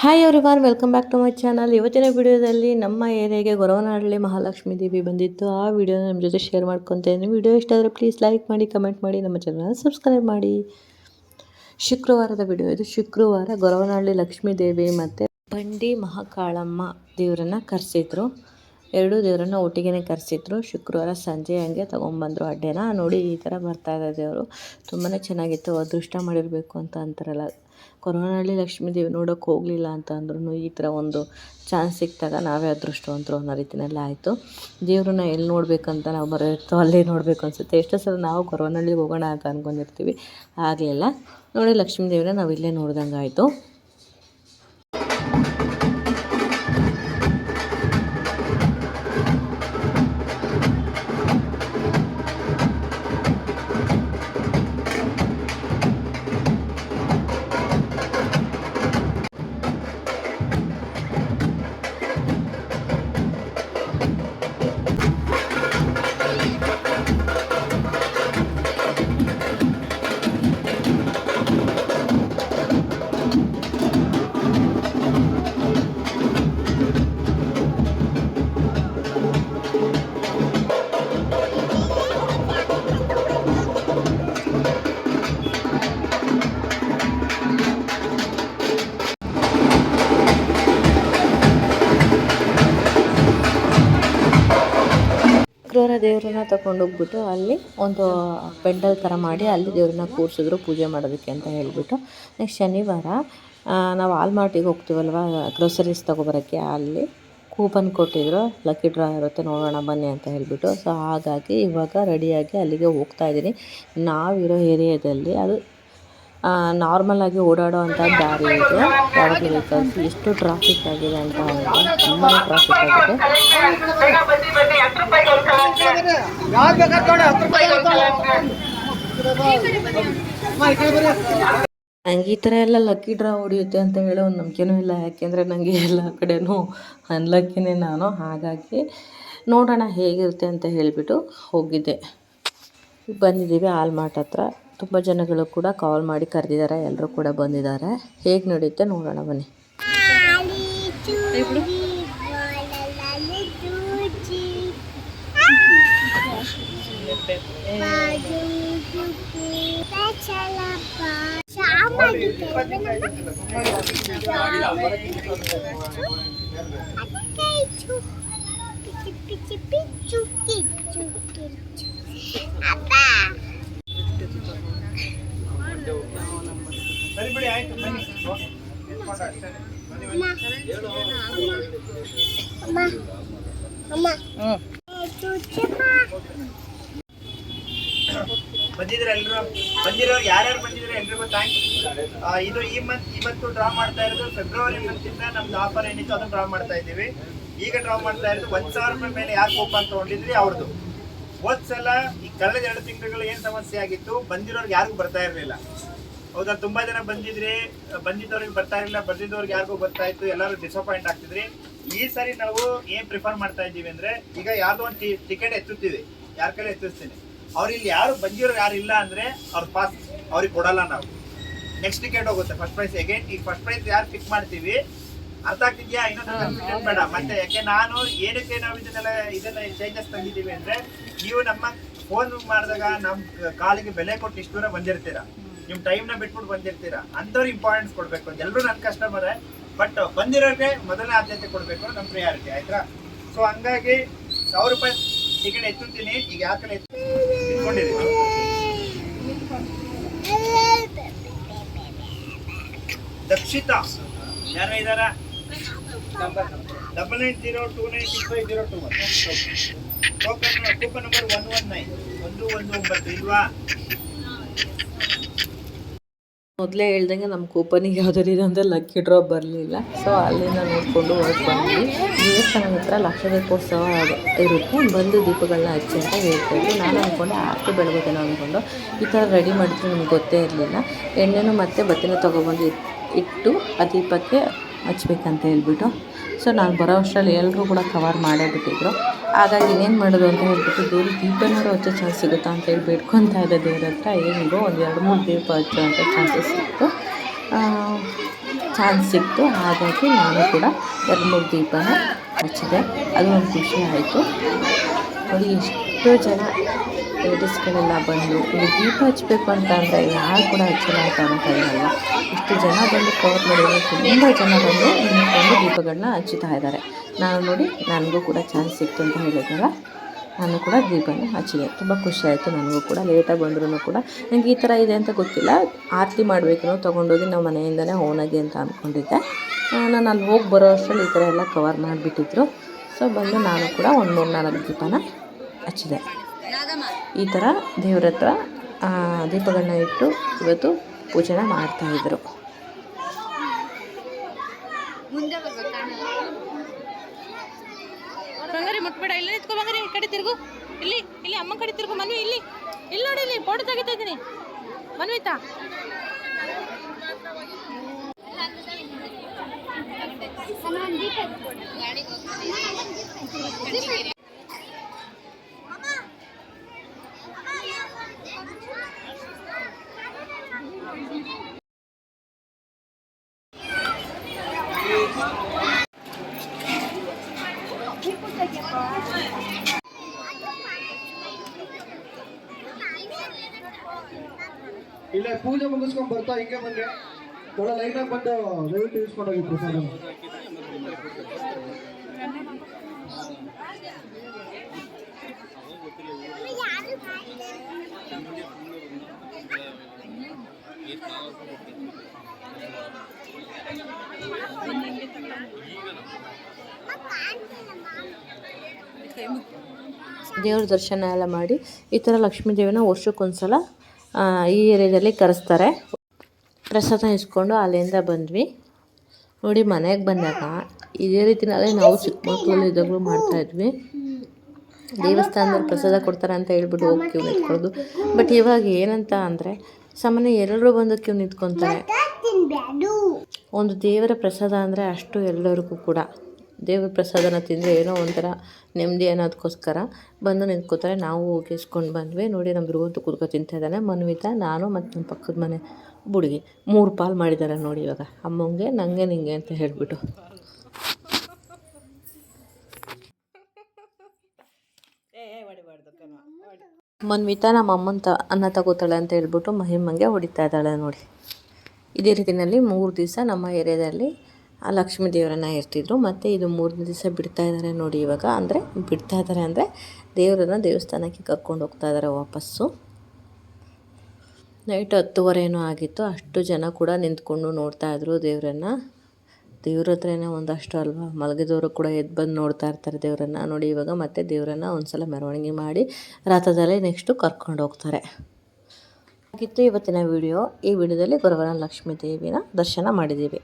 Hi everyone welcome back to my channel ಇವತ್ತಿನ ವಿಡಿಯೋದಲ್ಲಿ ನಮ್ಮ ಏರಿಯಾಗೆ ಗೊರವನಹಳ್ಳಿ ಮಹಾಲಕ್ಷ್ಮಿ ದೇವಿ ಬಂದಿತ್ತು. ಆ ವಿಡಿಯೋನ ನಮ್ಮ ಜೊತೆ ಶೇರ್ ಮಾಡ್ಕೊತೇನೆ. ವಿಡಿಯೋ ಇಷ್ಟ ಆದರೆ ಪ್ಲೀಸ್ ಲೈಕ್ ಮಾಡಿ ಕಮೆಂಟ್ ಮಾಡಿ, ನಮ್ಮ ಚಾನಲ್ನ ಸಬ್ಸ್ಕ್ರೈಬ್ ಮಾಡಿ. ಶುಕ್ರವಾರದ ವಿಡಿಯೋ ಇದು. ಶುಕ್ರವಾರ ಗೊರವನಹಳ್ಳಿ ಲಕ್ಷ್ಮೀ ದೇವಿ ಮತ್ತು ಬಂಡಿ ಮಹಾಕಾಳಮ್ಮ ದೇವರನ್ನ ಕರೆಸಿದ್ರು. ಎರಡೂ ದೇವರನ್ನ ಒಟ್ಟಿಗೆ ಕರೆಸಿದ್ರು. ಶುಕ್ರವಾರ ಸಂಜೆ ಹಂಗೆ ತೊಗೊಂಬಂದರು ಅಡ್ಡೆನ. ನೋಡಿ ಈ ಥರ ಬರ್ತಾ ಇದೆ ದೇವರು. ತುಂಬಾ ಚೆನ್ನಾಗಿತ್ತು. ಅದೃಷ್ಟ ಮಾಡಿರಬೇಕು ಅಂತ ಅಂತಾರಲ್ಲ. ಕೊರೋನಹಳ್ಳಿ ಲಕ್ಷ್ಮೀ ದೇವಿ ನೋಡೋಕೆ ಹೋಗಲಿಲ್ಲ ಅಂತ ಅಂದ್ರೂ ಈ ಥರ ಒಂದು ಚಾನ್ಸ್ ಸಿಕ್ಕಿದಾಗ ನಾವೇ ಅದೃಷ್ಟವಂತರು ಅನ್ನೋ ರೀತಿಯಲ್ಲಿ ಆಯಿತು. ದೇವ್ರನ್ನ ಎಲ್ಲಿ ನೋಡಬೇಕಂತ ನಾವು ಬರೋತ್ತೋ ಅಲ್ಲೇ ನೋಡಬೇಕು ಅನಿಸುತ್ತೆ. ಎಷ್ಟೋ ಸಲ ನಾವು ಕೊರೋನಲ್ಲಿ ಹೋಗೋಣ ಅಂತ ಅಂದ್ಕೊಂಡಿರ್ತೀವಿ ಆಗಲಿಲ್ಲ. ನೋಡಿ ಲಕ್ಷ್ಮೀ ದೇವಿನ ನಾವು ಇಲ್ಲೇ ನೋಡ್ದಂಗೆ ಆಯಿತು ಶುಕ್ರವಾರ ದೇವ್ರನ್ನ ತಗೊಂಡೋಗ್ಬಿಟ್ಟು ಅಲ್ಲಿ ಒಂದು ಪೆಂಡಲ್ ಥರ ಮಾಡಿ ಅಲ್ಲಿ ದೇವ್ರನ್ನ ಕೂರಿಸಿದ್ರು ಪೂಜೆ ಮಾಡೋದಕ್ಕೆ ಅಂತ ಹೇಳಿಬಿಟ್ಟು ನೆಕ್ಸ್ಟ್ ಶನಿವಾರ ನಾವು ಆಲ್ಮಾರ್ಟಿಗೆ ಹೋಗ್ತೀವಲ್ವ ಗ್ರೋಸರೀಸ್ ತೊಗೊಬರೋಕ್ಕೆ ಅಲ್ಲಿ ಕೂಪನ್ ಕೊಟ್ಟಿದ್ರು ಲಕ್ಕಿ ಡ್ರಾ ಇರುತ್ತೆ, ನೋಡೋಣ, ಬನ್ನಿ ಅಂತ ಹೇಳಿಬಿಟ್ಟು. ಸೊ ಹಾಗಾಗಿ ಇವಾಗ ರೆಡಿಯಾಗಿ ಅಲ್ಲಿಗೆ ಹೋಗ್ತಾ ಇದ್ದೀನಿ. ನಾವಿರೋ ಏರಿಯಾದಲ್ಲಿ ಅದು ನಾರ್ಮಲ್ ಆಗಿ ಓಡಾಡೋ ಅಂಥ ದಾರಿ ಇದೆ. ಯಾವಾಗಲೂ ವೆಹಿಕಲ್ಸ್ ಎಷ್ಟು ಟ್ರಾಫಿಕ್ ಆಗಿದೆ ಅಂತ ಅಂದರೆ ತುಂಬಾ ಟ್ರಾಫಿಕ್ ಆಗಿದೆ. ನಂಗೆ ಈ ಥರ ಎಲ್ಲ ಲಕ್ಕಿ ಡ್ರಾ ಹೊಡಿಯುತ್ತೆ ಅಂತ ಹೇಳೋ ಒಂದು ನಂಬಿಕೆನೂ ಇಲ್ಲ. ಯಾಕೆಂದರೆ ನನಗೆ ಎಲ್ಲ ಕಡೆನೂ ಅನ್ಲಕ್ಕಿನೇ ನಾನು. ಹಾಗಾಗಿ ನೋಡೋಣ ಹೇಗಿರುತ್ತೆ ಅಂತ ಹೇಳಿಬಿಟ್ಟು ಹೋಗಿದ್ದೆ. ಬಂದಿದ್ದೀವಿ ಆಲ್ಮಾರ್ಟ್ ಹತ್ರ. ತುಂಬ ಜನಗಳು ಕೂಡ ಕಾಲ್ ಮಾಡಿ ಕರೆದಿದ್ದಾರೆ ಎಲ್ಲರೂ ಕೂಡ ಬಂದಿದ್ದಾರೆ. ಹೇಗೆ ನಡೆಯುತ್ತೆ ನೋಡೋಣ ಬನ್ನಿ. ಬಂದಿದ್ರೆ ಎಲ್ರು ಬಂದಿರೋ ಯಾರ್ಯಾರು ಬಂದಿದ್ರೆ ಎಲ್ರಿಗೂ ಥ್ಯಾಂಕ್ಸ್ ಇದು ಈ ಮಂತ್ ಇವತ್ತು ಡ್ರಾ ಮಾಡ್ತಾ ಇರೋದು ಫೆಬ್ರವರಿ ಮಂತ್ ಇಂದ ನಮ್ದು ಆಫರ್ ಏನಿತ್ತು ಅದನ್ನ ಡ್ರಾ ಮಾಡ್ತಾ ಇದ್ದೀವಿ. ಈಗ ಡ್ರಾ ಮಾಡ್ತಾ ಇರೋದು ಒಂದ್ ಸಾವಿರ ರೂಪಾಯಿ ಮೇಲೆ ಯಾರು ಕೂಪನ್ ತಗೊಂಡಿದ್ರಿ ಅವ್ರದ್ದು ಹೋದ್ ಸಲ ಈ ಕಳೆದ ಎರಡು ತಿಂಗಳು ಏನ್ ಸಮಸ್ಯೆ ಆಗಿತ್ತು, ಬಂದಿರೋರ್ಗೆ ಯಾರಿಗೂ ಬರ್ತಾ ಇರ್ಲಿಲ್ಲ. ಹೌದಾ, ತುಂಬಾ ಜನ ಬಂದಿದ್ರಿ, ಬಂದಿದ್ದವ್ರಿಗೆ ಬರ್ತಾ ಇರಲಿಲ್ಲ, ಬಂದಿದ್ದವ್ರಿಗೆ ಯಾರಿಗೂ ಬರ್ತಾ ಇತ್ತು, ಎಲ್ಲರೂ ಡಿಸಪಾಯಿಂಟ್ ಆಗ್ತಿದ್ರಿ. ಈ ಸರಿ ನಾವು ಏನ್ ಪ್ರಿಫರ್ ಮಾಡ್ತಾ ಇದ್ದೀವಿ ಅಂದ್ರೆ ಈಗ ಯಾವ್ದೋ ಒಂದು ಟಿಕೆಟ್ ಎತ್ತುತ್ತೀವಿ. ಯಾರ ಕಡೆ ಎತ್ತಿಸ್ತೀನಿ? ಅವ್ರು ಇಲ್ಲಿ ಯಾರು ಬಂದಿರೋ ಯಾರು ಇಲ್ಲ ಅಂದ್ರೆ ಅವ್ರ ಪಾಸ್ ಅವ್ರಿಗೆ ಕೊಡಲ್ಲ ನಾವು. ನೆಕ್ಸ್ಟ್ ಟಿಕೆಟ್ ಹೋಗುತ್ತೆ ಫಸ್ಟ್ ಪ್ರೈಸ್ ಅಗೇನ್ ಈಗ ಫಸ್ಟ್ ಪ್ರೈಸ್ ಯಾರು ಪಿಕ್ ಮಾಡ್ತೀವಿ? ಅರ್ಥ ಆಗ್ತಿದ್ಯಾ? ಇನ್ನೊಂದು ಬೇಡ. ಮತ್ತೆ ಯಾಕೆ ನಾನು ಏನಕ್ಕೆ ನಾವು ಇದನ್ನೆಲ್ಲ ಇದನ್ನ ಚೇಂಜಸ್ ತಂದಿದ್ದೀವಿ ಅಂದ್ರೆ ನೀವು ನಮ್ಮ ಫೋನ್ ಮಾಡಿದಾಗ ನಮ್ ಕಾಲಿಗೆ ಬೆಲೆ ಕೊಟ್ಟು ಇಷ್ಟು ದೂರ ಬಂದಿರ್ತೀರಾ? ನಿಮ್ ಟೈಮ್ನ ಬಿಟ್ಬಿಟ್ಟು ಬಂದಿರ್ತೀರಾ? ಅಂಥವ್ರು ಇಂಪಾರ್ಟೆನ್ಸ್ ಕೊಡ್ಬೇಕು ಎಲ್ಲರೂ ನನ್ನ ಕಸ್ಟಮರೇ ಬಟ್ ಬಂದಿರೋರಿಗೆ ಮೊದಲನೇ ಆದ್ಯತೆ ಕೊಡಬೇಕು ನಮ್ಮ ಪ್ರಿಯಾರಿಟಿ ಆಯ್ತಾ? ಸೊ ಹಂಗಾಗಿ ಸಾವಿರ ರೂಪಾಯಿ ಟಿಕೆಟ್ ಎತ್ತುತ್ತೀನಿ. ಈಗ ಯಾಕಲೆ ಇಟ್ಕೊಂಡಿದ್ದೀನಿ ದಕ್ಷಿತಾ. ಯಾರ ಇದಾರ? Double nine zero two nine six five zero two one token coupon number one one nine ಒಂದು ಒಂದು ಒಂಬತ್ತು, ಇಲ್ವಾ? ಮೊದಲೇ ಹೇಳ್ದಂಗೆ ನಮ್ಮ ಕೂಪನಿಗೆ ಯಾವುದೇ ಅಂದರೆ ಲಕ್ಕಿ ಡ್ರಾ ಬರಲಿಲ್ಲ. ಸೊ ಅಲ್ಲಿಂದ ನೋಡಿಕೊಂಡು ಹೊರಟು ಬಂದ್ವಿ. ದೇವಸ್ಥಾನದ ಹತ್ರ ಲಕ್ಷ ದೀಪೋತ್ಸವ ಇರುತ್ತೆ ಬಂದು ದೀಪಗಳನ್ನ ಹಚ್ಚಿ ಅಂತ ಹೇಳ್ತಾಯಿದ್ರು ನಾನು ಅಂದ್ಕೊಂಡೆ ಆರತಿ ಬೆಳಗೋದೇನೋ ಅಂದ್ಕೊಂಡು ಈ ಥರ ರೆಡಿ ಮಾಡಿದ್ರೆ ನಮ್ಗೆ ಗೊತ್ತೇ ಇರಲಿಲ್ಲ. ಎಣ್ಣೆನೂ ಮತ್ತೆ ಬತ್ತಿನ ತೊಗೊಬಂದು ಇಟ್- ಇಟ್ಟು ಆ ದೀಪಕ್ಕೆ ಹಚ್ಬೇಕಂತ ಹೇಳ್ಬಿಟ್ಟು. ಸೊ ನಾನು ಬರೋ ಅಷ್ಟರಲ್ಲಿ ಎಲ್ಲರೂ ಕೂಡ ಕವರ್ ಮಾಡೇ ಬಿಟ್ಟಿದ್ರು. ಹಾಗಾಗಿ ಇನ್ನೇನು ಮಾಡೋದು ಅಂತ ಹೇಳ್ಬಿಟ್ಟು ದೇವ್ರ ದೀಪನಾರು ಹಚ್ಚೋ ಚಾನ್ಸ್ ಸಿಗುತ್ತಾ ಅಂತ ಹೇಳಿ ಬೇಡ್ಕೊತಾ ಇದ್ದೆ ದೇವ್ರ ಹತ್ರ ಹೆಂಗೋ ಒಂದು ಎರಡು ಮೂರು ದೀಪ ಹಚ್ಚೋ ಅಂತ ಚಾನ್ಸಸ್ ಸಿಕ್ತು. ಚಾನ್ಸ್ ಸಿಕ್ತು. ಹಾಗಾಗಿ ನಾನು ಕೂಡ ಎರಡು ಮೂರು ದೀಪನ ಹಚ್ಚಿದೆ. ಅದು ಒಂದು ಖುಷಿ ಆಯಿತು. ನೋಡಿ ಎಷ್ಟೋ ಜನ ಲೇಡೀಸ್ಗಳೆಲ್ಲ ಬಂದು, ಇಲ್ಲಿ ದೀಪ ಹಚ್ಚಬೇಕು ಅಂತ ಅಂದರೆ ಯಾರು ಕೂಡ ಹಚ್ಚಲ್ಲ ಅಂತ ಇರಲ್ಲ ಇಷ್ಟು ಜನ ಬಂದು ಕವರ್ ಮಾಡಿದರೆ ತುಂಬ ಜನ ಬಂದು ನಿಂತ್ಕೊಂಡು ದೀಪಗಳನ್ನ ಹಚ್ಚುತ್ತಾ ಇದ್ದಾರೆ. ನಾನು ನೋಡಿ, ನನಗೂ ಕೂಡ ಚಾನ್ಸ್ ಸಿಕ್ತು ಅಂತ ಹೇಳಿದ್ನಲ್ಲ? ನಾನು ಕೂಡ ದೀಪನ ಹಚ್ಚಿದೆ. ತುಂಬ ಖುಷಿ ಆಯಿತು. ನನಗೂ ಕೂಡ ಲೇಟಾಗಿ ಬಂದ್ರೂ ಕೂಡ. ನನಗೆ ಈ ಥರ ಇದೆ ಅಂತ ಗೊತ್ತಿಲ್ಲ. ಆರತಿ ಮಾಡಬೇಕು ತೊಗೊಂಡೋಗಿ ನಾವು ಮನೆಯಿಂದನೇ ಓನಾಗಿ ಅಂತ ಅಂದ್ಕೊಂಡಿದ್ದೆ ನಾನು ಅಲ್ಲಿ ಹೋಗಿ ಬರೋ ಅಷ್ಟರಲ್ಲಿ ಈ ಥರ ಎಲ್ಲ ಕವರ್ ಮಾಡಿಬಿಟ್ಟಿದ್ರು. ಸೊ ಬಂದು ನಾನು ಕೂಡ ಒಂದು ಮೂರು ನಾಲ್ಕು ದೀಪನ ಹಚ್ಚಿದೆ. ಈ ಥರ ದೇವ್ರ ಹತ್ರ ಆ, ದೀಪಗಳನ್ನ ಇಟ್ಟು ಇವತ್ತು ಪೂಜೆನ ಮಾಡ್ತಾಯಿದ್ರು ಬಂಗಾರಿ ಮುಟ್ಬೇಡ. ಇಲ್ಲಿ ನಿಂತ್ಕೋ ಬಂಗಾರಿ ಈ ಕಡೆ ತಿರುಗು. ಇಲ್ಲಿ ಇಲ್ಲಿ ಅಮ್ಮ ಕಡೆ ತಿರುಗು. ಮನ್ವಿ ಇಲ್ಲಿ ಇಲ್ಲಿ ನೋಡಿ ಇಲ್ಲಿ ಫೋಟೋ ತೆಗಿತಾ ಇದ್ದೀನಿ. ಮನ್ವಿತಾ. ಇಲ್ಲ ಪೂಜೆ ಮುಗಿಸ್ಕೊಂಡ್ ಬರ್ತಾ ಹಿಂಗೆ ಬಂದ್ರೆ. ಒಳ್ಳೆ ಲೈನಾಗಿ ಬಂದು ದಯವಿಟ್ಟು ಇಸ್ಕೊಂಡು ಹೋಗಿ ಪ್ರಸಾದ. ದೇವ್ರ ದರ್ಶನ ಎಲ್ಲ ಮಾಡಿ ಈ ಥರ ಲಕ್ಷ್ಮೀ ದೇವಿನ ವರ್ಷಕ್ಕೊಂದ್ಸಲ ಈ ಏರಿಯಾದಲ್ಲಿ ಕರೆಸ್ತಾರೆ. ಪ್ರಸಾದ ಇಸ್ಕೊಂಡು ಅಲ್ಲಿಂದ ಬಂದ್ವಿ. ನೋಡಿ, ಮನೆಗೆ ಬಂದಾಗ ಇದೇ ರೀತಿನಲ್ಲೇ ನಾವು ಚಿಕ್ಕ ಮಕ್ಕಳು ಇದ್ದಾಗಲೂ ಮಾಡ್ತಾಯಿದ್ವಿ ದೇವಸ್ಥಾನದಲ್ಲಿ ಪ್ರಸಾದ ಕೊಡ್ತಾರೆ ಅಂತ ಹೇಳ್ಬಿಟ್ಟು ಹೋಗ್ತೀವಿ ಇಟ್ಕೊಳ್ಳೋದು ಬಟ್ ಇವಾಗ ಏನಂತ ಅಂದರೆ ಸಾಮಾನ್ಯ ಎಲ್ಲರೂ ಬಂದು ಕ್ಯೂ ನಿಂತ್ಕೊತಾರೆ. ಒಂದು ದೇವರ ಪ್ರಸಾದ ಅಂದರೆ ಅಷ್ಟು ಎಲ್ಲರಿಗೂ ಕೂಡ. ದೇವರ ಪ್ರಸಾದನ ತಿಂದರೆ ಏನೋ ಒಂಥರ ನೆಮ್ಮದಿ ಅನ್ನೋದಕ್ಕೋಸ್ಕರ ಬಂದು ನಿಂತ್ಕೋತಾರೆ. ನಾವು ಹೋಗಿ ಇಸ್ಕೊಂಡು ಬಂದ್ವಿ. ನೋಡಿ ನಮ್ಮ ಧ್ರುವಂತು ಕೂತ್ಕೊ ತಿಂತ ಇದ್ದಾನೆ. ಮನ್ವಿತಾ ನಾನು ಮತ್ತು ನಮ್ಮ ಪಕ್ಕದ ಮನೆ ಹುಡುಗಿ. ಮೂರು ಪಾಲು ಮಾಡಿದ್ದಾರೆ ನೋಡಿ ಇವಾಗ. ಅಮ್ಮಂಗೆ ನನಗೆ ನಿಂಗೆ ಅಂತ ಹೇಳಿಬಿಟ್ಟು. ಮನ್ವಿತಾ ನಮ್ಮ ಅಮ್ಮನ ತ ಅನ್ನ ತಗೋತಾಳೆ ಅಂತ ಹೇಳ್ಬಿಟ್ಟು ಮಹಿಮಂಗೆ ಹೊಡಿತಾ ಇದ್ದಾಳೆ ನೋಡಿ. ಇದೇ ರೀತಿಯಲ್ಲಿ ಮೂರು ದಿವಸ ನಮ್ಮ ಏರಿಯಾದಲ್ಲಿ ಆ ಲಕ್ಷ್ಮೀ ದೇವರನ್ನ ಇರ್ತಿದ್ರು. ಮತ್ತು ಇದು ಮೂರನೇ ದಿವಸ ಬಿಡ್ತಾ ಇದ್ದಾರೆ ನೋಡಿ ಇವಾಗ. ಅಂದರೆ ಬಿಡ್ತಾ ಇದ್ದಾರೆ ಅಂದರೆ ದೇವರನ್ನ ದೇವಸ್ಥಾನಕ್ಕೆ ಕರ್ಕೊಂಡು ಹೋಗ್ತಾ ಇದ್ದಾರೆ ವಾಪಸ್ಸು. ನೈಟ್ ಹತ್ತುವರೆನೂ ಆಗಿತ್ತು. ಅಷ್ಟು ಜನ ಕೂಡ ನಿಂತ್ಕೊಂಡು ನೋಡ್ತಾ ಇದ್ರು ದೇವರನ್ನ. ದೇವ್ರ ಹತ್ರನೇ ಒಂದಷ್ಟು ಅಲ್ವಾ? ಮಲಗಿದವರು ಕೂಡ ಎದ್ದು ಬಂದು ನೋಡ್ತಾ ಇರ್ತಾರೆ ದೇವರನ್ನ. ನೋಡಿ, ಇವಾಗ ಮತ್ತೆ ದೇವರನ್ನ ಒಂದ್ಸಲ ಮೆರವಣಿಗೆ ಮಾಡಿ ರಥದಲ್ಲೇ ನೆಕ್ಸ್ಟು ಕರ್ಕೊಂಡು ಹೋಗ್ತಾರೆ. ಆಗಿತ್ತು ಇವತ್ತಿನ ವಿಡಿಯೋ ಈ ವಿಡಿಯೋದಲ್ಲಿ ಗುರುವಾರ ಲಕ್ಷ್ಮೀ ದೇವಿನ ದರ್ಶನ ಮಾಡಿದ್ದೀವಿ.